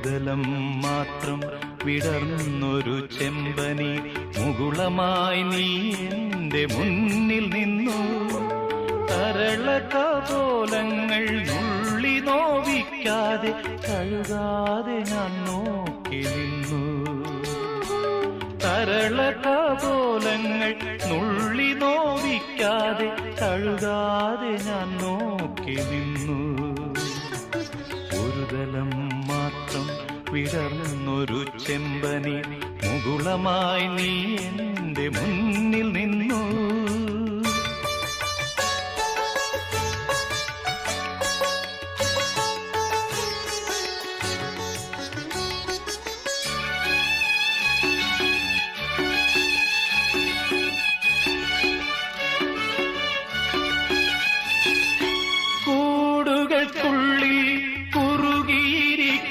ഒരുതലം മാത്രം വിടർന്നൊരു ചെമ്പനി മുകുളമായി നീ എന്റെ മുന്നിൽ നിന്നു. തരള കപോലങ്ങൾ നുള്ളി നോവിക്കാതെ കഴുകാതെ ഞാൻ നോക്കി നിന്നു. തരള കപോലങ്ങൾ നുള്ളി നോവിക്കാതെ കഴുകാതെ ഞാൻ നോക്കി നിന്നു. പിടർന്നൊരു ചെമ്പനി. മുകുളമായി നീ എന്റെ മുന്നിൽ നിന്നു. കൂടുകൾക്കുള്ളിൽ